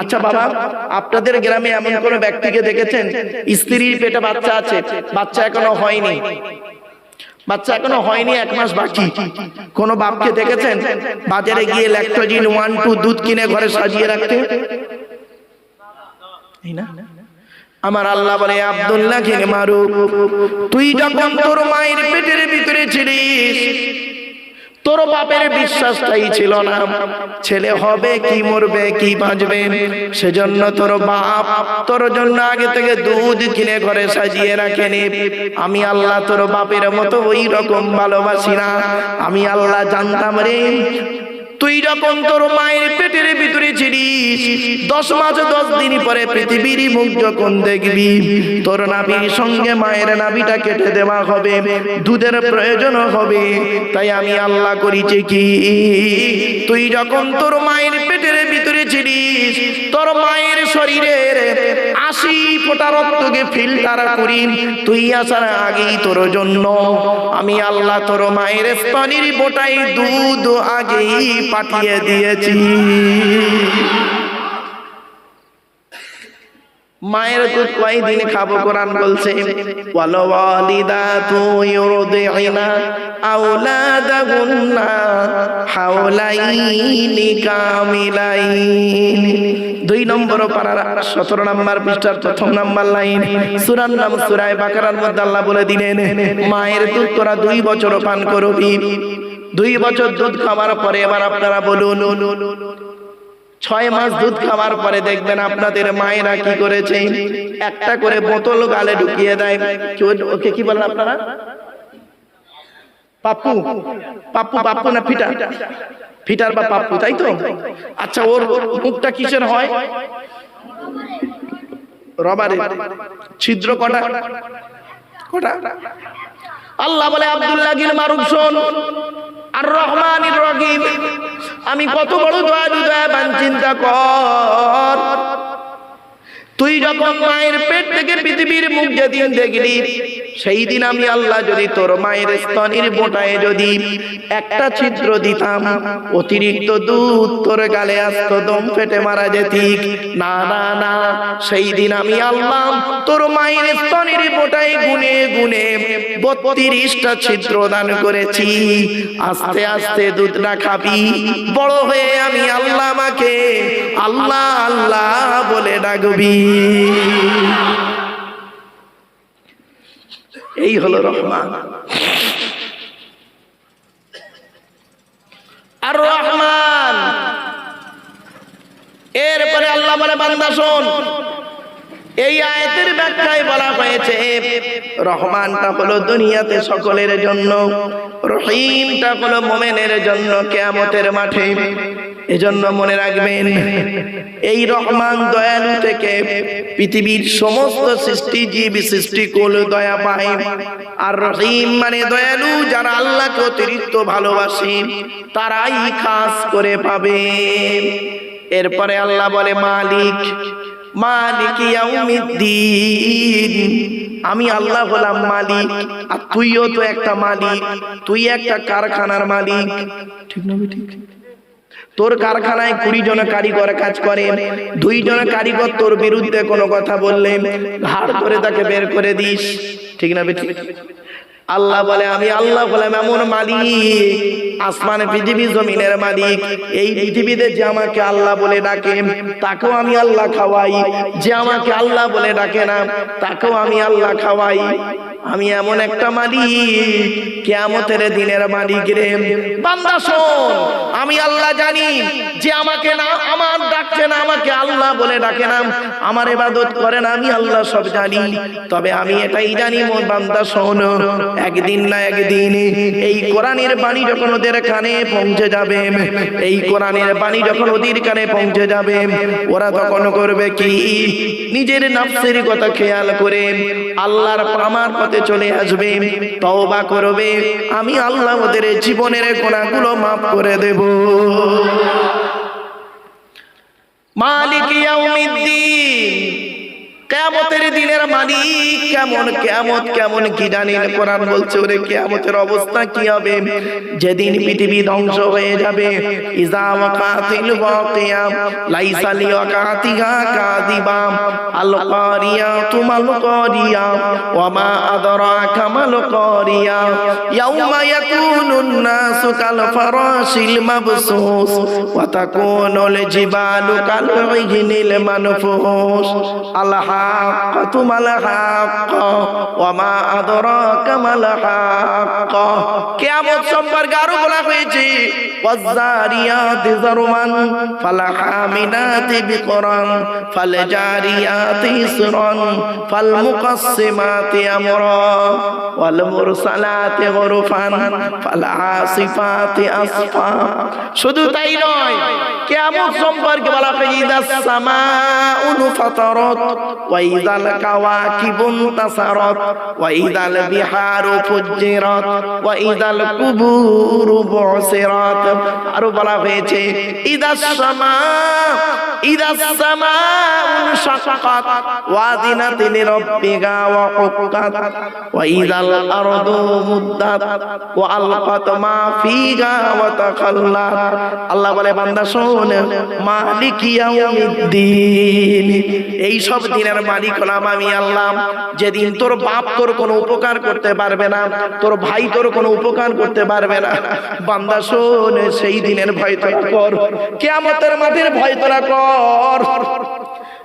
আচ্ছা বাবা, আপনাদের গ্রামে এমন কোন ব্যক্তিকে দেখেছেন? স্ত্রীর পেটে বাচ্চা আছে, বাচ্চা এখনও হয়নি। বাচ্চা এখনও হয়নি, এক মাস বাকি। কোন বাপকে দেখেছেন? বাজারে গিয়ে ল্যাকটোজিন ওয়ান, টু, দুধ কিনে ঘরে সাজিয়ে রাখতে? না? আমার আল্লাহ বলে আব্দুল্লাহ কিনে মারু তুই যখন তোর মায়ের পেটের ভিতরে ছিলিস তোর বাপের বিশ্বাসটাই ছিল না। ছেলে হবে, কি মরবে, কি বাঁচবে? সেজন্য তোর বাপ তোর জন্য আগে থেকে দুধ কিনে ঘরে সাজিয়ে রাখেনি। আমি আল্লাহ তোর বাপের মতো ওই রকম ভালোবাসি না। আমি আল্লাহ জানতাম রে তুই যখন তোর মায়ের পেটের ভিতরে ছিলিস দশ মাস, দশ দিন পরে পৃথিবীর মুখ যখন দেখবি, তোর নাবির সঙ্গে মায়ের নাবিটা কেটে দেওয়া হবে, দুধের প্রয়োজন হবে। তাই আমি আল্লাহ করিছি কি? তুই যখন তোর মায়ের পেটের ভিতরে ছিলিস তোর মায়ের শরীরের আশি ফোটা রক্তকে ফিল্টার করি। তুই আসার আগেই তোর জন্য আমি আল্লাহ তোর মায়ের স্তনির বোটাই দুধ আগেই পাঠিয়ে দিয়েছি। মায়ের দুধ কয়দিন খাব? কোরআন বলছে দুই নম্বর পারার সতেরো নম্বর পৃষ্ঠার প্রথম লাইন, সুরার নাম সুরায় বাকারার মধ্যে আল্লাহ বলে দিলেন, মায়ের দুধ তোরা দুই বছর পান করবি। দুই বছর দুধ খাওয়ার পরে এবার আপনারা বলুন ছয় মাস দুধ খাওয়ার পরে দেখবেন আপনাদের মায়েরা কি করেছে? একটা করে বোতল গালে ঢুকিয়ে দেয়। ওকে কি বলেন আপনারা? পাপ্পু পাপ্পু পাপ্পু না ফিটা? ফিটার বা পাপ্পু, তাই তো? আচ্ছা ওর মুখটা কিসের হয়? রবারে ছিদ্র কটা? কটা? আল্লাহ বলে, আব্দুল্লাহ গিল মারুফ, শোন। আর রহমান রহিম। আমি কত বড় দয়ালু দয়াবান চিন্তা কর। তুই যখন মায়ের পেট থেকে পৃথিবীর মুখ যেদিন দেখলি সেই দিন আমি আল্লাহ যদি তোর মায়ের স্তনের বোটায় যদি একটা ছিদ্র দিতাম, অতিরিক্ত দুধ তোর গালে আসতো দম ফেটে মারা যেতি। না না না সেই দিন আমি আল্লাহ তোর মায়ের স্তনের বোটায় গুনে গুনে বত্রিশটা ছিদ্র দান করেছি। আস্তে আস্তে দুধটা খাবি, বড় হয়ে আমি আল্লাহ আমাকে আল্লাহ আল্লাহ বলে ডাকবি। এই হলো রহমান। আর রহমান, এরপরে আল্লাহ বলে, বান্দা শোন, এই আয়াতের ব্যাখ্যায় বলা হয়েছে, রহমানটা হলো দুনিয়াতে সকলের জন্য, রহিমটা হলো মোমেনের জন্য, কেয়ামতের মাঠে। এজন্য মনে রাখবেন, এই রহমান দয়ালু থেকে পৃথিবীর সমস্ত সৃষ্টি জীব সৃষ্টিকুল দয়া পায়। আর রহিম মানে দয়ালু যারা আল্লাহকে অতিরিক্ত ভালোবাসে, তারাই খাস করে পাবে। এরপরে আল্লাহ বলে, মালিক মালিক আমি আল্লাহ হলাম মালিক, আর তুইও তো একটা মালিক, তুই একটা কারখানার মালিক। ঠিক না, ঠিক? তোর কারখানায় কুড়ি জন কারিগর কাজ করে, দুই জন কারিগর তোর বিরুদ্ধে কোনো কথা বললে ঘাড় ধরে তাকে বের করে দিস। ঠিক না ঠিক আল্লাহ বলে, আমি আল্লাহ বললাম এমন মালিক, আসমান পৃথিবী জমিনের মালিক, এই পৃথিবীতে যে আমাকে আল্লাহ বলে ডাকে, তাকেও আমি আল্লাহ খাওয়াই। যে আমাকে আল্লাহ বলে ডাকে না, তাকেও আমি আল্লাহ খাওয়াই। আমি এমন একটা মালিক, কেয়ামতের দিনের মালিক রে। বান্দা শোন, আমি আল্লাহ জানি যে আমাকে না, আমার ডাকছে না, আমাকে আল্লাহ বলে ডাকে না, আমার ইবাদত করে না, আমি আল্লাহ সব জানি। তবে আমি এটাই জানি মোর বান্দা শোন, একদিন না একদিন এই কোরআনের বাণী যখন ওদের কানে পৌঁছে যাবে, এই কোরআনের বাণী যখন ওদের কানে পৌঁছে যাবে, ওরা তখন করবে কি? নিজের নাফসের কথা খেয়াল করে, আল্লাহর আমার পথে চলে আসবে, তওবা করবে। আমি আল্লাহ ওদের জীবনের গোনাগুলো মাফ করে দেব। মালিক ইয়াউমিদ্দিন। কেয়ামতের দিনের মালিক কেমন, কেয়ামত কেমন কি জানেন? কোরআন বলছে ওরে কেয়ামতের অবস্থা কি হবে? যেদিন পৃথিবী ধ্বংস হয়ে যাবে। ইজা ওয়াকাতিল ওয়াকিয়া তুমাল আদরাকা মাল ইয়াউমা ইয়াকুনুন নাসু কাল ফারাশিল মাবসুস, ওয়া তাকুনুল জিবালু কাল ইহিনিল মানফুস। আল হাক্ক তুমাল হাক্ক ওয়া মা আদরাকা মাল হাক্ক কিয়ামত সম্পর্কে আরো বলা হয়েছে والذاريات ذروا فالحاملات بقرا فالجاريات يسرا فالمقسمات امرا والمرسلات غرفا فالعاصفات اصفا শুধু তাই নয় কিয়ামত সম্পর্কে বলা হয় ইদাস সামাউ ফাতারাত ওয়া ইদাল কাওয়াকিবু তাসারাত ওয়া ইদাল বিহারু ফুজ্জিরাত ওয়া ইদাল কুবুরু বুসিরাত আরও বলা হয়েছে ইদাস সামা ইয়াউমিদ্দিন। এই সব দিনের মালিক হলাম আমি আল্লাহ। যেদিন তোর বাপ তোর কোনো উপকার করতে পারবে না, তোর ভাই তোর কোনো উপকার করতে পারবে না। বান্দা শোন, সেই দিনের ভয় তোরা কর, কিয়ামতের মাঠের ভয় তোরা কর। পর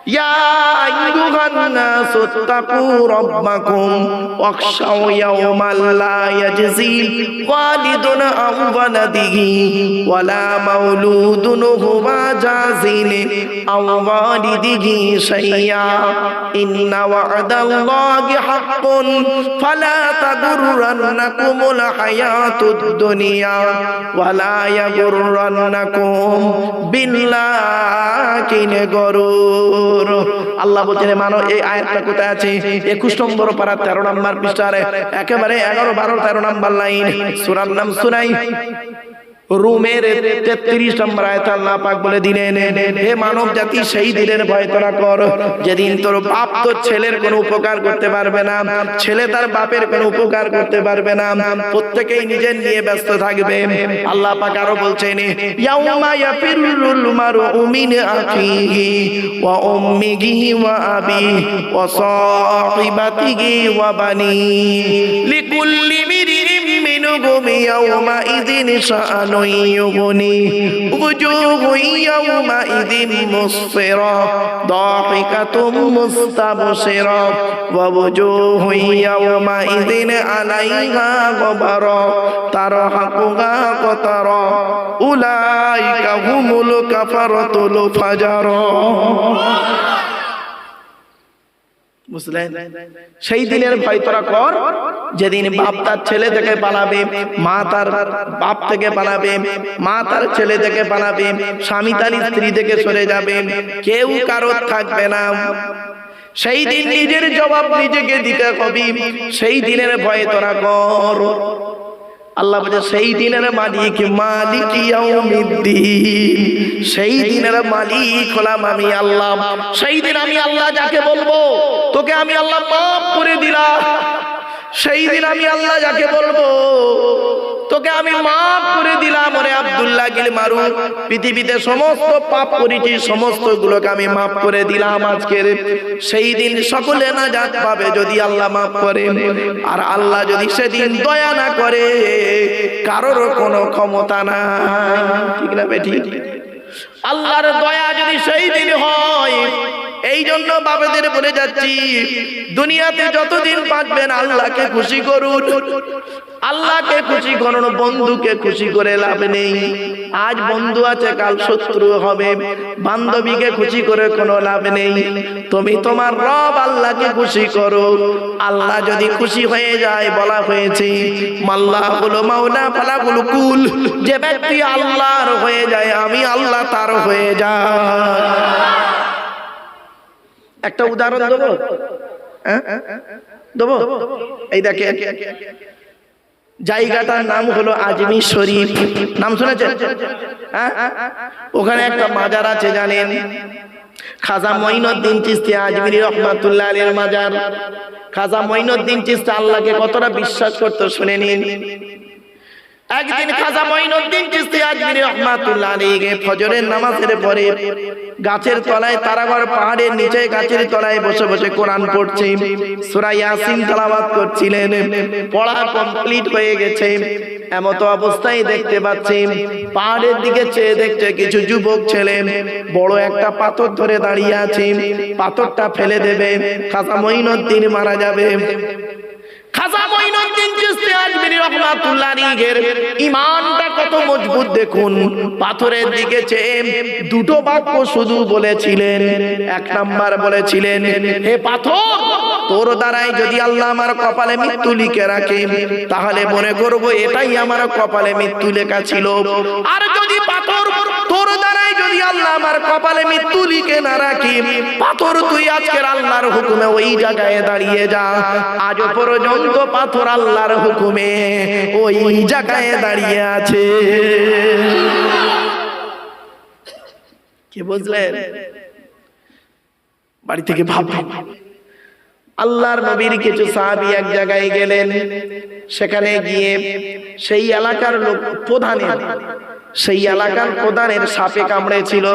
يا أيها الناس اتقوا ربكم واخشوا يوما لا يجزي والد عن ولده ولا مولود هو جاز عن والده شيئا إن وعد الله حق فلا تغرنكم الحياة الدنيا ولا يغرنكم بالله কুফুর আল্লাহ বলছেন মানো, এই আয়াতটা কোথায় আছে? 21 নম্বর পারা 13 নম্বর পৃষ্ঠারে, একেবারে 11 12 13 নম্বর লাইন, সূরার নাম শুনাই রুমের তেত্রিশ নম্বর আয়ত আল্লাহ পাক বলে দিলেন, হে মানব জাতি, সেই দিনের ভয় তোরা কর। যেদিন তোর বাপ তোর ছেলের কোনো উপকার করতে পারবে না, ছেলে তার বাপের কোনো উপকার করতে পারবে না, প্রত্যেকেই নিজের নিয়ে ব্যস্ত থাকবে। আল্লাহ পাক আরও বলছেন, ইয়াউমা ইয়াফিরুল মারউ মিন আখিহি ওয়া উম্মিহি ওয়া আবিহি ওয়া সাহিবাতিহি ওয়া বানি লিকুল্লি الظالم يومئذ شأن يغني وجوه يومئذ مسفرة ضاحكة مستبصرة ووجوه يومئذ عليها غبرة ترهقها قطرة أولئك هم الكفرة الفجرة বুঝলেন সেই দিনের ভয় তোরা কর, যেদিন বাপ তার ছেলে থেকে পালাবে, মা তার বাপ থেকে পালাবে, মা তার ছেলে থেকে পালাবে, স্বামী তার স্ত্রী থেকে সরে যাবে, কেউ কারোর থাকবে না। সেই দিন নিজের জবাব নিজেকে দিতে হবে, সেই দিনের ভয়ে তোরা কর। আল্লাহ বলছে, সেই দিনের মালিক মালিক সেই দিনের মালিক হলাম আমি আল্লাহ। সেই দিন আমি আল্লাহ যাকে বলব তোকে আমি আল্লাহ মাফ করে দিলাম। সেই দিন আমি আল্লাহ যাকে বলব, তোকে আমি মাফ করে দিলাম ওরে আব্দুল্লাহ গিল মারু পৃথিবীতে সমস্ত পাপ করেছি সমস্ত গুলোকে আমি মাফ করে দিলাম আজকের। সেই দিন সকলে না জাত পাবে যদি আল্লাহ মাফ করে। আর আল্লাহ যদি সেদিন দয়া না করে, কারোর কোনো ক্ষমতা না ঠিক না বেটি আল্লাহর দয়া যদি সেই দিন হয় এই জন্য বাবাদের বলে যাচ্ছি, দুনিয়াতে যতদিন বাঁচবেন আল্লাহকে খুশি করুন। আল্লাহকে খুশি করুন, বন্ধুকে খুশি করে লাভ নেই। আজ বন্ধু আছে, কাল শত্রু হবে। বান্ধবীকে খুশি করে কোনো লাভ নেই। তুমি তোমার রব আল্লাহকে খুশি করো। আল্লাহ যদি খুশি হয়ে যায়, বলা হয়েছে মাল্লাহ হলো মাওলা ফালা হলো কুল। যে ব্যক্তি আল্লাহর হয়ে যায়, আমি আল্লাহ তার হয়ে যায় একটা উদাহরণ দেবো। হ্যাঁ? দেবো? এই দেখে জায়গাটার নাম হলো আজমির শরীফ। নাম শুনেছেন? হ্যাঁ? ওখানে একটা মাজার আছে, জানেন? খাজা মঈনুদ্দিন চিস্তি আজমিরি রহমাতুল্লাহ আলীর মাজার। খাজা মঈনুদ্দিন চিস্তি আল্লাহকে কতটা বিশ্বাস করতো, শুনে নিন। একদিন খাজা মঈনুদ্দিন চিস্তি আজমিরি রহমাতুল্লাহ আলাইহি ফজরের নামাজের পরে গাছের তলায় তারাগড় পাহাড়ের নিচে গাছের তলায় বসে বসে কোরআন পড়ছে, সূরা ইয়াসিন তেলাওয়াত করছিলেন, পড়া কমপ্লিট হয়ে গেছে, এমতো অবস্থায় দেখতে পাচ্ছি পাহাড়ের দিকে চেয়ে দেখছে কিছু যুবক ছেলে, বড় একটা পাথর ধরে দাঁড়িয়ে আছে, পাথরটা ফেলে দেবে, খাজা মঈনুদ্দিন মারা যাবে খাজা মঈনুদ্দিন চিশতি আজমিরি রাহমাতুল্লাহ আলাইহির ঈমানটা কত মজবুত দেখুন। পাথরের দিকে চেয়ে দুটো বাক্য শুধু বলেছিলেন, এক নাম্বার বলেছিলেন, হে পাথর! তোর দ্বারাই যদি আল্লাহ আমার কপালে মৃত্যু লিখে রাখে, তাহলে মনে করব এটাই আমার কপালে মৃত্যু লেখা ছিল। আর যদি পাথর তোর দ্বারাই যদি আল্লাহ আমার কপালে মৃত্যু লিখে না রাখি, পাথর তুই আজকের আল্লাহর হুকুমে ওই জায়গায় দাঁড়িয়ে যা। আজ পর্যন্ত পাথর আল্লাহর হুকুমে ওই জায়গায় দাঁড়িয়ে আছে। কি বুঝলেন? বাড়ি থেকে ভাব। আল্লাহর নবীর কিছু সাহাবী এক জায়গায় গেলেন। সেখানে গিয়ে সেই এলাকার লোক প্রধানের সেই এলাকার প্রধানের সাপে কামড়েছিল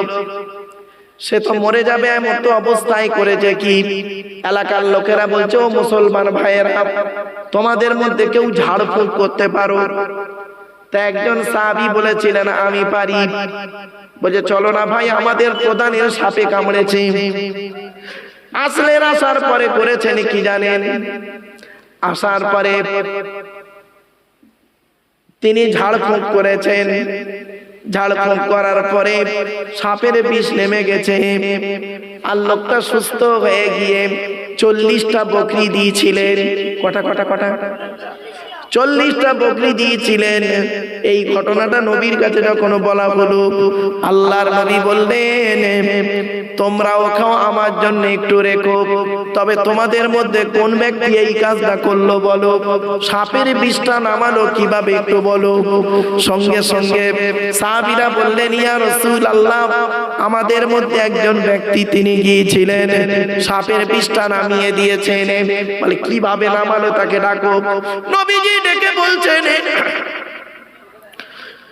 সে তো মরে যাবে এমন তো অবস্থায় করেছে কি? এলাকার লোকেরা বলছে ও মুসলমান ভাইয়েরা তোমাদের মধ্যে কেউ ঝাড়ফুঁক করতে পারো। তা একজন সাহাবী বলেছিলেন আমি পারি। বলছে চলো না ভাই আমাদের প্রধানের সাপে কামড়েছে। আসলেন আসার পরে করেছেন কি জানেন? আসার পরে তিনি ঝাড়ফুঁক করেছেন। ঝাড়ফুঁক করার পরে সাপের বিষ নেমে গেছে। আর লোকটা সুস্থ হয়ে গিয়ে চল্লিশটা বকরি দিয়েছিলেন। কটা কটা কটা? চল্লিশটা বকরি দিয়েছিলেন। এই ঘটনাটা নবীর কাছে যখন বলা হলো আল্লাহর নবী বললেন তোমরাও খাও, আমার জন্য একটু রেখো। তবে তোমাদের মধ্যে কোন ব্যক্তি এই কাজটা করল বলো? সাপের বিষটা নামালো কীভাবে একটু বলো? সঙ্গে সঙ্গে সাহাবীরা বললেন, ইয়া রাসূল আল্লাহ আমাদের মধ্যে একজন ব্যক্তি তিনি গিয়েছিলেন, সাপের বিষটা নামিয়ে দিয়েছেন। বলে, কীভাবে নামালো তাকে ডাকো? নবীজি ডেকে বলছেন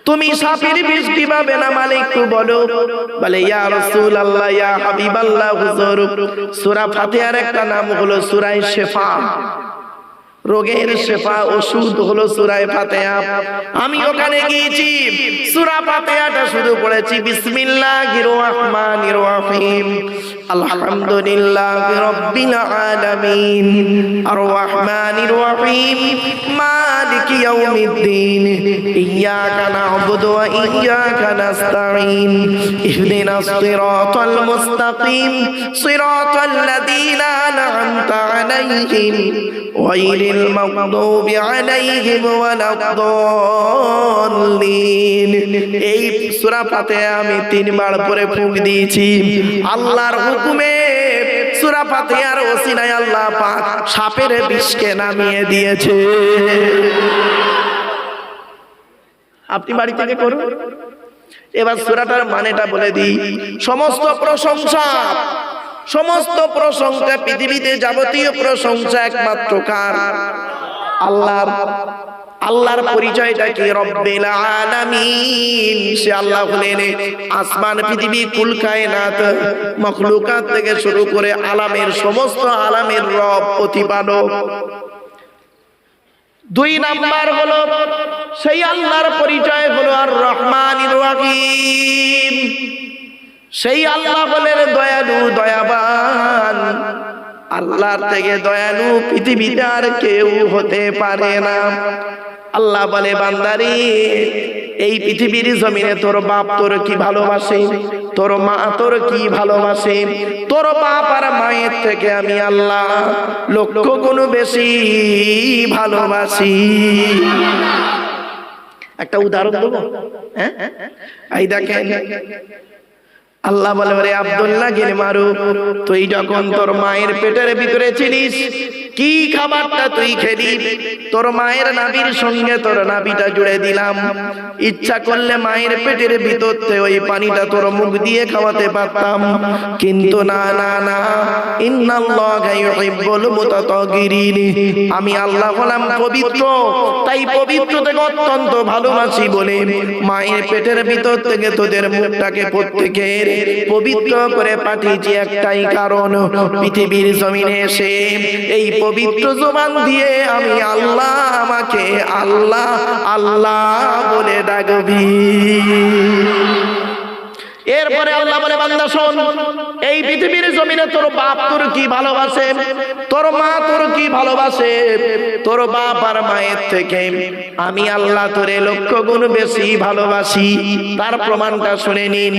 তুমি সাপের বিষ কীভাবে নামালে একটু বলো? বলে? ইয়া রাসূল আল্লাহ ইয়া হাবিবাল্লাহ হুজুর সূরা ফাতিহার একটা নাম হলো সূরা শেফা। রোগের শেফা ওষুধ হলো সুরায় ফাতেহা। আমি ওখানে গিয়েছি। সূরা ফাতেহাটা শুধু পড়েছি বিসমিল্লাহির রহমানির রহিম। আলহামদুলিল্লাহি রাব্বিল আলামিন আর রহমানির রহিম মালিকি ইয়াউমিদ্দিন ইয়াকা না'বুদু ওয়া ইয়াকা নাস্তাঈন ইহদিনাস সিরাতাল মুস্তাকিম সিরাতাল লাযীনা আন'আমতা আলাইহিম غير المغضوب عليهم ولا الضالين এই সূরা ফাতিহা আমি তিনবার পরে ফুঁক দিয়েছি আল্লাহর হুকুমে সূরা ফাতিহার ওসিলায় আল্লাহ পাক সাপের বিষকে নামিয়ে দিয়েছে। আপনি বাড়ি থেকে করুন। এবার সূরাটার মানেটা বলে দিই। সমস্ত প্রশংসা সমস্ত প্রশংসা পৃথিবীতে যাবতীয় প্রশংসা একমাত্র কার? আল্লাহর আল্লাহর পরিচয়টা কি রব্বিল আলামিন? সে আল্লাহ হলেন আসমান পৃথিবী কুল কায়নাত মখলুকাত থেকে শুরু করে আলামের সমস্ত আলামের রব প্রতিপালক। দুই নাম্বার হলো সেই আল্লাহর পরিচয় হলো আর রহমানির রহিম। সেই আল্লাহ বলেন দয়ালু দয়াবান। আল্লাহর থেকে দয়ালু পৃথিবীতে আর কেউ হতে পারে না। আল্লাহ বলে, বান্দারি, এই পৃথিবীর জমিনে তোর বাপ তোর কি ভালোবাসে? তোর মা তোর কি ভালোবাসে? তোর বাপ আর মায়ের থেকে আমি আল্লাহ লক্ষ গুণ বেশি ভালোবাসি। একটা উদাহরণ দেবো? হ্যাঁ? এই দেখেন, আল্লাহ বলে আব্দুল্লাহ গিলে মারু তুই যখন তোর মায়ের পেটের ভিতরে ছিলিস কি খাবারটা তুই খেলি? তোর মায়ের নাবির সঙ্গে তোর নাবিটা জুড়ে দিলাম। ইচ্ছা করলে মায়ের পেটের ভিতর ওই পানিটা তোর মুখ দিয়ে খাওয়াতে পারতাম। কিন্তু না না না। আমি আল্লাহ হলাম পবিত্র। তাই পবিত্র থেকে অত্যন্ত ভালোবাসি বলে মায়ের পেটের ভিতর থেকে তোদের মুখটাকে প্রত্যেকের পবিত্র করে পাঠিয়েছি একটাই কারণ। পৃথিবীর জমিনে এসে এই পবিত্র জবান দিয়ে আমি আল্লাহ আমাকে আল্লাহ আল্লাহ বলে ডাকবি। এরপরে আল্লাহ বলে বান্দা শোন এই পৃথিবীর জমিনে তোর বাপ তোর কি ভালোবাসে? তোর মা তোর কি ভালোবাসে? তোর বাপ আর মায়ের থেকে আমি আল্লাহ তোরে লক্ষ গুণ বেশি ভালোবাসি। তার প্রমাণটা শুনে নিন।